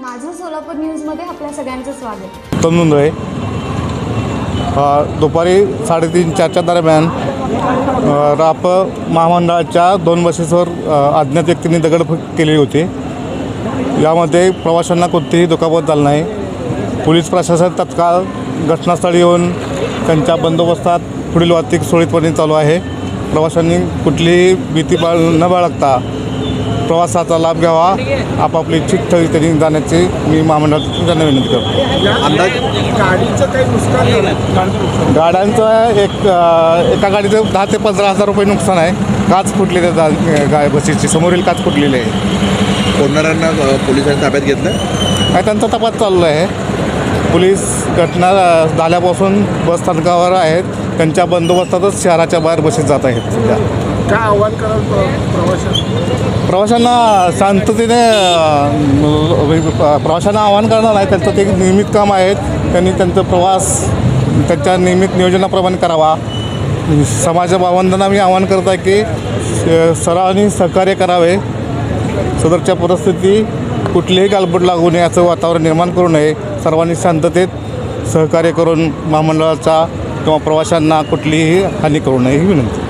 माझं सोलापूर न्यूजमध्ये आपल्या सगळ्यांचं स्वागत. तंदुंदळे दुपारी साडेतीन चारच्या दरम्यान राप महामंडळाच्या दोन बसेसवर अज्ञात व्यक्तींनी दगडफेक केली होती. यामध्ये प्रवाशांना कोणतीही दुखापत झाली नाही. पोलीस प्रशासन तत्काळ घटनास्थळी येऊन त्यांच्या बंदोबस्तात पुढील वाहतूक सुरळीतपणे चालू आहे. प्रवाशांनी कुठलीही भीती बाळ न बाळगता प्रवासाचा लाभ घ्यावा. आपापली इच्छित स्थळी त्यांनी जाण्याची मी महामंडळात त्यांना विनंती करतो. अंदाज? गाडीचं काही नुकसान झालं? गाड्यांचं एक एका गाडीचं दहा ते पंधरा हजार रुपये नुकसान आहे. काच फुटलेली आहे गा- गा बसेसची समोरील काच फुटलेली आहे. कोणाऱ्यांना अ, पोलिसांनी ताब्यात घेतलं? आणि त्यांचा तपास चालू आहे. पोलीस घटना झाल्यापासून बस स्थानकावर आहेत. त्यांच्या बंदोबस्तातच शहराच्या बाहेर बसेस जात आहेत सध्या. काय आव्हान कराल प्र- प्रवाशांना? प्रवाशांना शांततेने प्रवाशांना आवाहन करणार आहे त्यांचं ते नियमित काम आहेत त्यांनी त्यांचा प्रवास त्यांच्या नियमित नियोजनाप्रमाणे करावा. समाज बांधवांना मी आवाहन करत आहे की सरावानी सहकार्य करावे. सदरच्या परिस्थिती कुठलीही गालबोट लागू नये याचं वातावरण निर्माण करू नये. सर्वांनी शांततेत सहकार्य करून महामंडळाचा किंवा प्रवाशांना कुठलीही हानी करू नये ही विनंती.